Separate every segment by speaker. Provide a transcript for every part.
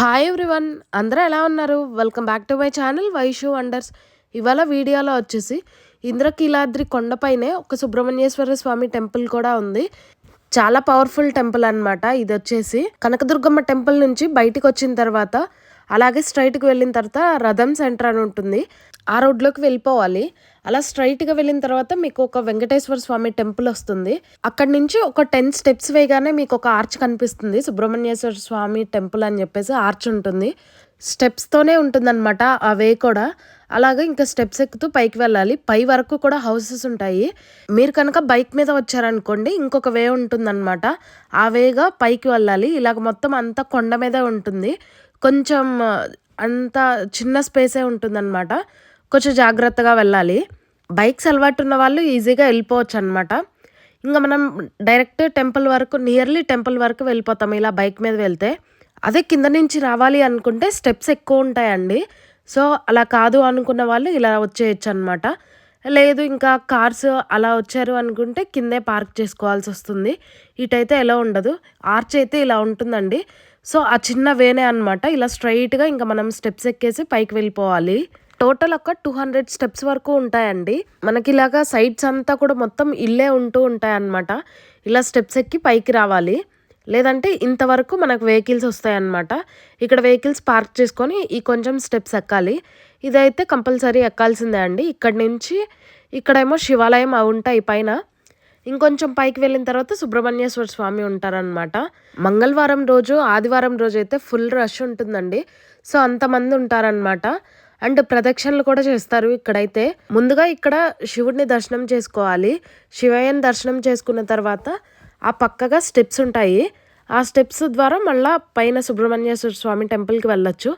Speaker 1: Hi everyone అందరూ ఎలా ఉన్నారు? Welcome back to my channel Vaishu wonders ఇవాళ వీడియోలో వచ్చేసి ఇంద్రకీలాద్రి కొండపైనే ఒక సుబ్రహ్మణ్యేశ్వర స్వామి టెంపుల్ కూడా ఉంది. చాలా పవర్ఫుల్ టెంపుల్ అన్నమాట. ఇది వచ్చేసి కనకదుర్గమ్మ టెంపుల్ నుంచి బయటికి వచ్చిన తర్వాత అలాగే స్ట్రైట్కి వెళ్ళిన తర్వాత రథం సెంటర్ అని ఉంటుంది. ఆ రోడ్లోకి వెళ్ళిపోవాలి. అలా స్ట్రైట్గా వెళ్ళిన తర్వాత మీకు ఒక వెంకటేశ్వర స్వామి టెంపుల్ వస్తుంది. అక్కడి నుంచి ఒక టెన్ స్టెప్స్ వేయగానే మీకు ఒక ఆర్చ్ కనిపిస్తుంది. సుబ్రహ్మణ్యేశ్వర స్వామి టెంపుల్ అని చెప్పేసి ఆర్చ్ ఉంటుంది. స్టెప్స్తోనే ఉంటుందన్నమాట ఆ వే కూడా. అలాగే ఇంకా స్టెప్స్ ఎక్కుతూ పైకి వెళ్ళాలి. పై వరకు కూడా హౌసెస్ ఉంటాయి. మీరు కనుక బైక్ మీద వచ్చారనుకోండి ఇంకొక వే ఉంటుందన్నమాట. ఆ వేగా పైకి వెళ్ళాలి. ఇలాగ మొత్తం అంతా కొండ మీద ఉంటుంది. కొంచెం అంత చిన్న స్పేసే ఉంటుందన్నమాట. కొంచెం జాగ్రత్తగా వెళ్ళాలి. బైక్స్ అలవాటు ఉన్న వాళ్ళు ఈజీగా వెళ్ళిపోవచ్చు అనమాట ఇంకా మనం డైరెక్ట్ టెంపుల్ వరకు నియర్లీ టెంపుల్ వరకు వెళ్ళిపోతాం ఇలా బైక్ మీద వెళ్తే. అదే కింద నుంచి రావాలి అనుకుంటే స్టెప్స్ ఎక్కువ ఉంటాయండి. సో అలా కాదు అనుకున్న వాళ్ళు ఇలా వచ్చేయచ్చు అనమాట లేదు ఇంకా కార్స్ అలా వచ్చారు అనుకుంటే కిందే పార్క్ చేసుకోవాల్సి వస్తుంది. ఇటైతే ఎలా ఉండదు. ఆర్చ్ అయితే ఇలా ఉంటుందండి. సో ఆ చిన్న వేనే అనమాట ఇలా స్ట్రైట్గా ఇంకా మనం స్టెప్స్ ఎక్కేసి పైకి వెళ్ళిపోవాలి. టోటల్ ఒక టూ హండ్రెడ్ స్టెప్స్ వరకు ఉంటాయండి. మనకి ఇలాగా సైడ్స్ అంతా కూడా మొత్తం ఇల్లే ఉంటూ ఉంటాయన్నమాట. ఇలా స్టెప్స్ ఎక్కి పైకి రావాలి. లేదంటే ఇంతవరకు మనకు వెహికల్స్ వస్తాయన్నమాట. ఇక్కడ వెహికల్స్ పార్క్ చేసుకొని ఈ కొంచెం స్టెప్స్ ఎక్కాలి. ఇదైతే కంపల్సరీ ఎక్కాల్సిందే అండి. ఇక్కడ నుంచి ఇక్కడేమో శివాలయం అవి ఉంటాయి పైన. ఇంకొంచెం పైకి వెళ్ళిన తర్వాత సుబ్రహ్మణ్యేశ్వర స్వామి ఉంటారనమాట మంగళవారం రోజు ఆదివారం రోజు అయితే ఫుల్ రష్ ఉంటుందండి. సో అంతమంది ఉంటారనమాట అండ్ ప్రదక్షిణలు కూడా చేస్తారు ఇక్కడైతే. ముందుగా ఇక్కడ శివుడిని దర్శనం చేసుకోవాలి. శివయ్యని దర్శనం చేసుకున్న తర్వాత ఆ పక్కగా స్టెప్స్ ఉంటాయి. ఆ స్టెప్స్ ద్వారా మళ్ళీ పైన సుబ్రహ్మణ్యేశ్వర స్వామి టెంపుల్కి వెళ్ళొచ్చు.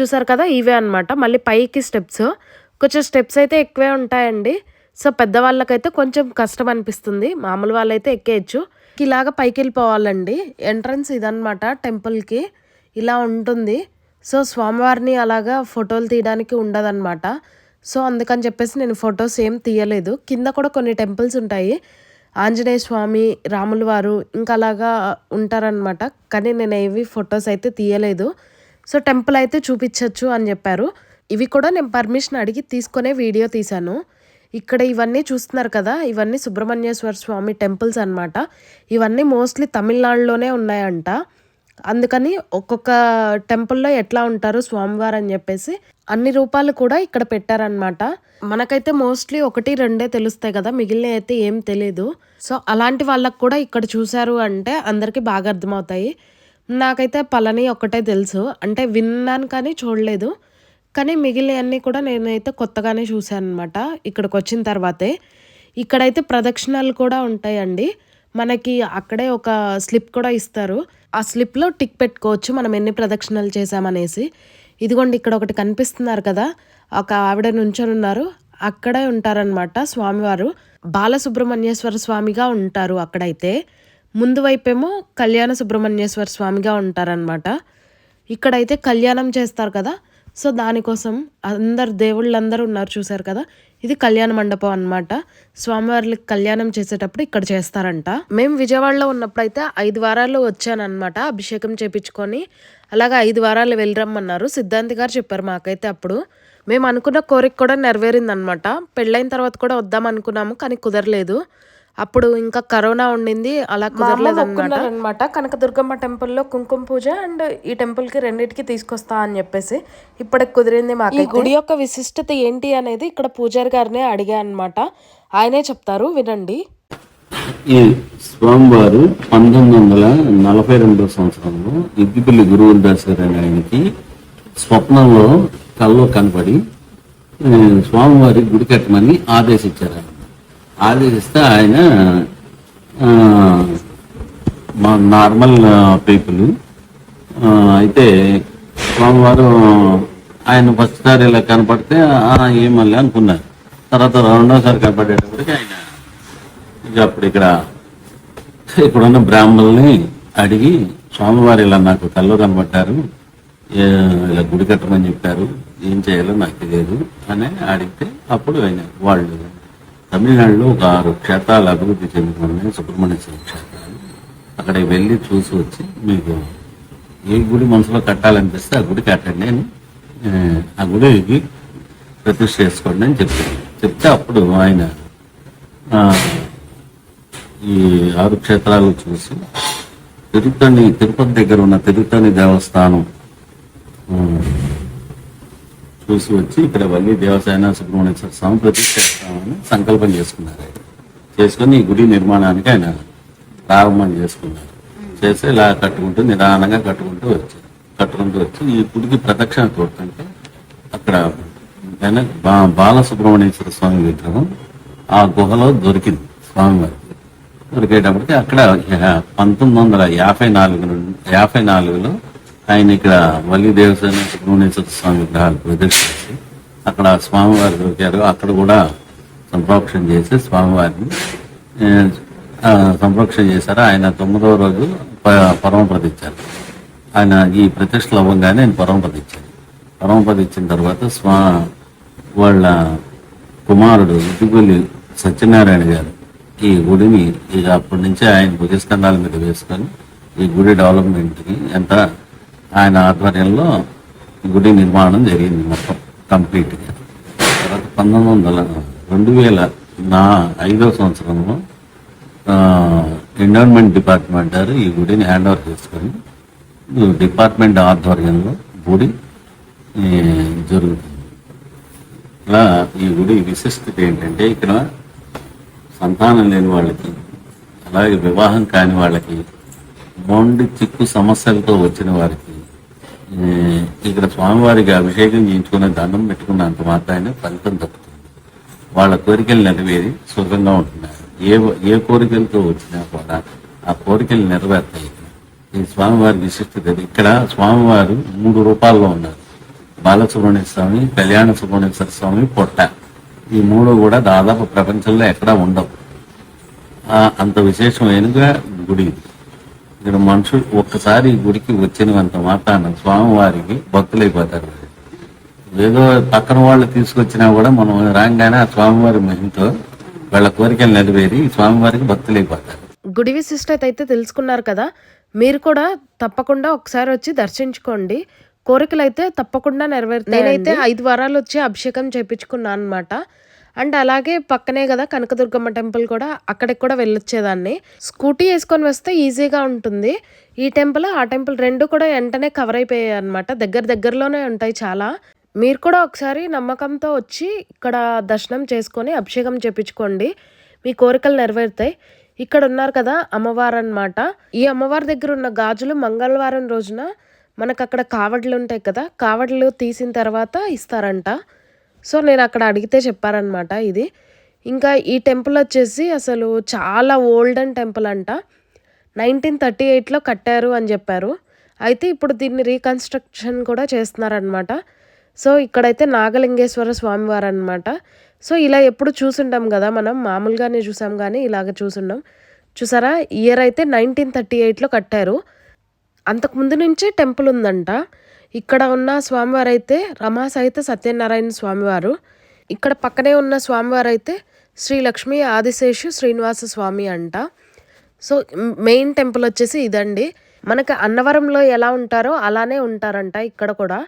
Speaker 1: చూసారు కదా? ఇవే అనమాట మళ్ళీ పైకి స్టెప్స్. కొంచెం స్టెప్స్ అయితే ఎక్కువే ఉంటాయండి. సో పెద్దవాళ్ళకైతే కొంచెం కష్టం అనిపిస్తుంది మామూలు వాళ్ళైతే ఎక్కేయచ్చు. ఇలాగ పైకి వెళ్ళిపోవాలండి ఎంట్రన్స్ ఇదనమాట టెంపుల్కి. ఇలా ఉంటుంది. సో స్వామివారిని అలాగా ఫోటోలు తీయడానికి ఉండదన్నమాట. సో అందుకని చెప్పేసి నేను ఫొటోస్ ఏం తీయలేదు. కింద కూడా కొన్ని టెంపుల్స్ ఉంటాయి. ఆంజనేయ స్వామి రాముల వారు ఇంకా అలాగా ఉంటారనమాట కానీ నేను ఏవి ఫొటోస్ అయితే తీయలేదు. సో టెంపుల్ అయితే చూపించవచ్చు అని చెప్పారు. ఇవి కూడా నేను పర్మిషన్ అడిగి తీసుకునే వీడియో తీశాను. ఇక్కడ ఇవన్నీ చూస్తున్నారు కదా ఇవన్నీ సుబ్రహ్మణ్యేశ్వర స్వామి టెంపుల్స్ అనమాట ఇవన్నీ మోస్ట్లీ తమిళనాడులోనే ఉన్నాయంట. అందుకని ఒక్కొక్క టెంపుల్లో ఎట్లా ఉంటారు స్వామివారు అని చెప్పేసి అన్ని రూపాలు కూడా ఇక్కడ పెట్టారనమాట మనకైతే మోస్ట్లీ ఒకటి రెండే తెలుస్తాయి కదా మిగిలిన అయితే ఏం తెలియదు సో అలాంటి వాళ్ళకు కూడా ఇక్కడ చూశారు అంటే అందరికీ బాగా అర్థమవుతాయి. నాకైతే పళని ఒక్కటే తెలుసు. అంటే విన్నాను కానీ చూడలేదు. కానీ మిగిలినవన్నీ కూడా నేనైతే కొత్తగానే చూశాను అనమాట ఇక్కడికి వచ్చిన తర్వాతే. ఇక్కడైతే ప్రదక్షిణాలు కూడా ఉంటాయండి. మనకి అక్కడే ఒక స్లిప్ కూడా ఇస్తారు. ఆ స్లిప్లో టిక్ పెట్టుకోవచ్చు మనం ఎన్ని ప్రదక్షిణలు చేసామనేసి ఇదిగోండి ఇక్కడ ఒకటి కనిపిస్తున్నారు కదా. ఒక ఆవిడ నుంచొని ఉన్నారు. అక్కడే ఉంటారనమాట స్వామివారు. బాలసుబ్రహ్మణ్యేశ్వర స్వామిగా ఉంటారు అక్కడైతే. ముందు వైపేమో కళ్యాణ సుబ్రహ్మణ్యేశ్వర స్వామిగా ఉంటారనమాట ఇక్కడైతే కళ్యాణం చేస్తారు కదా. సో దానికోసం అందరు దేవుళ్ళందరూ ఉన్నారు చూసారు కదా? ఇది కళ్యాణ మండపం అనమాట స్వామివారికి కళ్యాణం చేసేటప్పుడు ఇక్కడ చేస్తారంట. మేము విజయవాడలో ఉన్నప్పుడు అయితే ఐదు వారాలు వచ్చానమాట అభిషేకం చేపించుకొని. అలాగే ఐదు వారాలు వెళ్ళిరమ్మన్నారు. సిద్ధాంతి గారు చెప్పారు మాకైతే అప్పుడు. మేము అనుకున్న కోరిక కూడా నెరవేరింది అనమాట పెళ్ళైన తర్వాత కూడా వద్దాం అనుకున్నాము కానీ కుదరలేదు. అప్పుడు ఇంకా కరోనా ఉండింది అలా కుదరలేదు అనమాట కనకదుర్గమ్మ టెంపుల్లో కుంకుమ పూజ అండ్ ఈ టెంపుల్కి రెండింటికి తీసుకొస్తా అని చెప్పేసి ఇప్పటికి కుదిరింది మాకు ఈ గుడి యొక్క విశిష్టత ఏంటి అనేది ఇక్కడ పూజారి గారినే అడిగా అనమాట ఆయనే చెప్తారు వినండి.
Speaker 2: ఈ స్వామివారు పంతొమ్మిది వందల నలభై రెండో సంవత్సరంలో ఇద్దిపల్లి గురువులు దాసరి అనే ఆయనకి స్వప్నంలో కల్లో కనపడి స్వామివారి గుడి కట్టమని ఆదేశించారు ఆదేశిస్తే ఆయన మా నార్మల్ పీపుల్. అయితే స్వామివారు ఆయన ఫస్ట్ సారి ఇలా కనపడితే ఏమల్లి అనుకున్నారు. తర్వాత రెండోసారి కనపడేటప్పటికి ఆయన ఇక అప్పుడు ఇక్కడ ఇప్పుడున్న బ్రాహ్మణుల్ని అడిగి స్వామివారు ఇలా నాకు కళ్ళు కనబడ్డారు ఇలా గుడి కట్టమని చెప్పారు ఏం చేయాలో నాకు తెలియదు అని అడిగితే అప్పుడు ఆయన వాళ్ళు తమిళనాడులో ఒక ఆరు క్షేత్రాలు అభివృద్ధి చెందుతున్నాయి సుబ్రహ్మణ్య స్వామి క్షేత్రాలు అక్కడికి వెళ్ళి చూసి వచ్చి మీకు ఏ గుడి మనసులో కట్టాలనిపిస్తే ఆ గుడి కట్టండి అని ఆ, గుడికి ప్రతిష్ట చేసుకోండి అని చెప్పారు. చెప్తే అప్పుడు ఆయన ఈ ఆరు క్షేత్రాలు చూసి తిరుపతి తిరుపతి దగ్గర ఉన్న తిరుపతి దేవస్థానం చూసి వచ్చి ఇక్కడ వల్లి దేవసేన సుబ్రహ్మణ్యేశ్వర స్వామి ప్రతిష్ఠిస్తామని సంకల్పం చేసుకున్నారు చేసుకుని ఈ గుడి నిర్మాణానికి ఆయన ప్రారంభం చేసుకున్నారు. చేసి ఇలా కట్టుకుంటూ నిదానంగా కట్టుకుంటూ వచ్చారు. కట్టుకుంటూ వచ్చి ఈ గుడికి ప్రదక్షిణ తోడుతుంటే అక్కడ బా- బాలసుబ్రహ్మణ్యేశ్వర స్వామి విగ్రహం ఆ గుహలో దొరికింది స్వామివారి దొరికేటప్పటికి అక్కడ పంతొమ్మిది వందల యాభై నాలుగు యాభై నాలుగులో ఆయన ఇక్కడ మళ్ళీ దేవసేన సుబ్రహ్మణ్యేశ్వర స్వామి విగ్రహాలు ప్రదర్శించి అక్కడ స్వామివారు దొరికారు. అక్కడ కూడా సంప్రోక్షణ చేసి స్వామివారిని సంప్రోక్షణ చేశారు. ఆయన తొమ్మిదవ రోజు ప- పరమపద ఆయన ఈ ప్రతిష్టలు అవ్వగానే ఆయన పరమపద ఇచ్చారు. ఇచ్చిన తర్వాత స్వా వాళ్ళ కుమారుడు ఇటుగులి సత్యనారాయణ గారు ఈ గుడిని ఇక అప్పటి నుంచి ఆయన భుజస్కంధాల మీద వేసుకొని ఈ గుడి డెవలప్మెంట్కి ఎంత ఆయన ఆధ్వర్యంలో గుడి నిర్మాణం జరిగింది మొత్తం కంప్లీట్గా. తర్వాత పంతొమ్మిది వందల రెండు వేల నా ఐదో సంవత్సరంలో ఎండోన్మెంట్ డిపార్ట్మెంట్ వారు ఈ గుడిని హ్యాండ్ ఓవర్ చేసుకొని డిపార్ట్మెంట్ ఆధ్వర్యంలో గుడి జరుగుతుంది. ఇలా ఈ గుడి విశిష్టత ఏంటంటే ఇక్కడ సంతానం లేని వాళ్ళకి అలాగే వివాహం కాని వాళ్ళకి మొండి చిక్కు సమస్యలతో వచ్చిన వారికి ఇక్కడ స్వామివారికి అభిషేకం చేయించుకునే దండం పెట్టుకున్నంత మాత్రాన్ని ఫలితం దక్కుతుంది. వాళ్ళ కోరికలు నెరవేరి సుఖంగా ఉంటున్నారు. ఏ ఏ కోరికలతో వచ్చినా కూడా ఆ కోరికలు నెరవేర్తాయి. ఈ స్వామివారి విశిష్టత ఇక్కడ స్వామివారు మూడు రూపాల్లో ఉన్నారు. బాలసుబ్రహ్మణ్య స్వామి కళ్యాణ సుబ్రహ్మణ్యేశ్వర స్వామి పొట్ట. ఈ మూడు కూడా దాదాపు ప్రపంచంలో ఎక్కడా ఉండవు. అంత విశేషమైన గుడి ఇది. ఇక్కడ మనుషులు ఒక్కసారి గుడికి వచ్చినంత మాత్రాన స్వామివారికి భక్తులైపోతారు ఏదో పక్కన వాళ్ళు తీసుకొచ్చినా కూడా మనం రాగానే ఆ స్వామివారి మహిమతో వాళ్ళ కోరికలు నెరవేరి ఈ స్వామివారికి భక్తులైపోతారు
Speaker 1: గుడి విశిష్టత అయితే తెలుసుకున్నారు కదా. మీరు కూడా తప్పకుండా ఒకసారి వచ్చి దర్శించుకోండి. కోరికలు అయితే తప్పకుండా నెరవేరుతాయి నేనైతే ఐదు వారాలు వచ్చి అభిషేకం చేపించుకున్నాను అనమాట అండ్ అలాగే పక్కనే కదా కనకదుర్గమ్మ టెంపుల్ కూడా అక్కడికి కూడా వెళ్ళొచ్చేదాన్ని. స్కూటీ వేసుకొని వస్తే ఈజీగా ఉంటుంది. ఈ టెంపుల్ ఆ టెంపుల్ రెండు కూడా వెంటనే కవర్ అయిపోయాయి అనమాట దగ్గర దగ్గరలోనే ఉంటాయి చాలా. మీరు కూడా ఒకసారి నమ్మకంతో వచ్చి ఇక్కడ దర్శనం చేసుకొని అభిషేకం చేపించుకోండి. మీ కోరికలు నెరవేరుతాయి. ఇక్కడ ఉన్నారు కదా అమ్మవారు అన్నమాట. ఈ అమ్మవారి దగ్గర ఉన్న గాజులు మంగళవారం రోజున మనకు అక్కడ కావడ్లు ఉంటాయి కదా కావడ్లు తీసిన తర్వాత ఇస్తారంట. సో నేను అక్కడ అడిగితే చెప్పారనమాట ఇది. ఇంకా ఈ టెంపుల్ వచ్చేసి అసలు చాలా ఓల్డెన్ టెంపుల్ అంట. నైన్టీన్ థర్టీ ఎయిట్లో కట్టారు అని చెప్పారు. అయితే ఇప్పుడు దీన్ని రీకన్స్ట్రక్షన్ కూడా చేస్తున్నారనమాట సో ఇక్కడైతే నాగలింగేశ్వర స్వామివారు అనమాట సో ఇలా ఎప్పుడు చూసుంటాం కదా మనం. మామూలుగానే చూసాం కానీ ఇలాగ చూసుండాం. చూసారా? ఇయర్ అయితే నైన్టీన్ థర్టీ ఎయిట్లో కట్టారు. అంతకుముందు నుంచే టెంపుల్ ఉందంట. ఇక్కడ ఉన్న స్వామివారు అయితే రమా సహిత సత్యనారాయణ స్వామివారు. ఇక్కడ పక్కనే ఉన్న స్వామివారు అయితే శ్రీ లక్ష్మీ ఆదిశేషు శ్రీనివాస స్వామి అంట. సో మెయిన్ టెంపుల్ వచ్చేసి ఇదండి. మనకి అన్నవరంలో ఎలా ఉంటారో అలానే ఉంటారంట ఇక్కడ కూడా.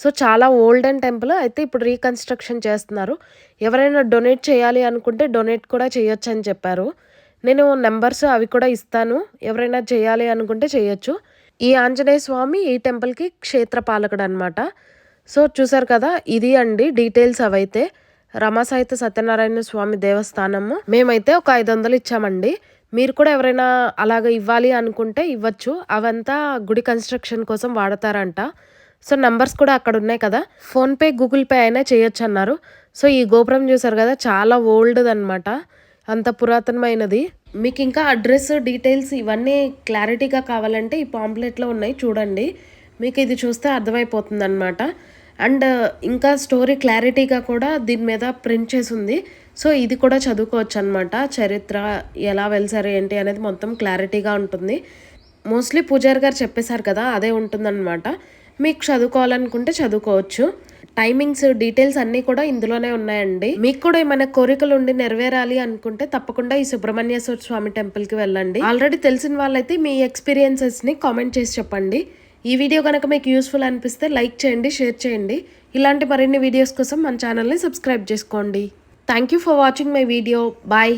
Speaker 1: సో చాలా ఓల్డెన్ టెంపుల్. అయితే ఇప్పుడు రీకన్స్ట్రక్షన్ చేస్తున్నారు. ఎవరైనా డొనేట్ చేయాలి అనుకుంటే డొనేట్ కూడా చేయొచ్చు అని చెప్పారు. నేను నెంబర్స్ అవి కూడా ఇస్తాను. ఎవరైనా చేయాలి అనుకుంటే చేయొచ్చు. ఈ ఆంజనేయ స్వామి ఈ టెంపుల్కి క్షేత్రపాలకుడు అనమాట సో చూసారు కదా ఇది అండి డీటెయిల్స్ అవైతే. రమాసాయిత సత్యనారాయణ స్వామి దేవస్థానము. మేమైతే ఒక ఐదు వందలు ఇచ్చామండి. మీరు కూడా ఎవరైనా అలాగ ఇవ్వాలి అనుకుంటే ఇవ్వచ్చు. అవంతా గుడి కన్స్ట్రక్షన్ కోసం వాడతారంట. సో నంబర్స్ కూడా అక్కడ ఉన్నాయి కదా. ఫోన్పే గూగుల్ పే అయినా చేయొచ్చు అన్నారు సో ఈ గోపురం చూసారు కదా చాలా ఓల్డ్ అనమాట అంత పురాతనమైనది. మీకు ఇంకా అడ్రస్ డీటెయిల్స్ ఇవన్నీ క్లారిటీగా కావాలంటే ఈ పాంప్లెట్లో ఉన్నాయి చూడండి. మీకు ఇది చూస్తే అర్థమైపోతుంది అనమాట అండ్ ఇంకా స్టోరీ క్లారిటీగా కూడా దీని మీద ప్రింట్ చేసి ఉంది సో ఇది కూడా చదువుకోవచ్చు అనమాట చరిత్ర ఎలా వెళ్సారు ఏంటి అనేది మొత్తం క్లారిటీగా ఉంటుంది. మోస్ట్లీ పూజారి గారు చెప్పేశారు కదా అదే ఉంటుందన్నమాట. మీకు చదువుకోవాలనుకుంటే చదువుకోవచ్చు. టైమింగ్స్ డీటెయిల్స్ అన్నీ కూడా ఇందులోనే ఉన్నాయండి. మీకు కూడా ఏమైనా కోరికలు ఉండి నెరవేరాలి అనుకుంటే తప్పకుండా ఈ సుబ్రహ్మణ్యేశ్వర స్వామి టెంపుల్కి వెళ్ళండి. ఆల్రెడీ తెలిసిన వాళ్ళైతే మీ ఎక్స్పీరియన్సెస్ని కామెంట్ చేసి చెప్పండి. ఈ వీడియో కనుక మీకు యూస్ఫుల్ అనిపిస్తే లైక్ చేయండి షేర్ చేయండి. ఇలాంటి మరిన్ని వీడియోస్ కోసం మన ఛానల్ని సబ్స్క్రైబ్ చేసుకోండి. Thank you for watching my video. Bye.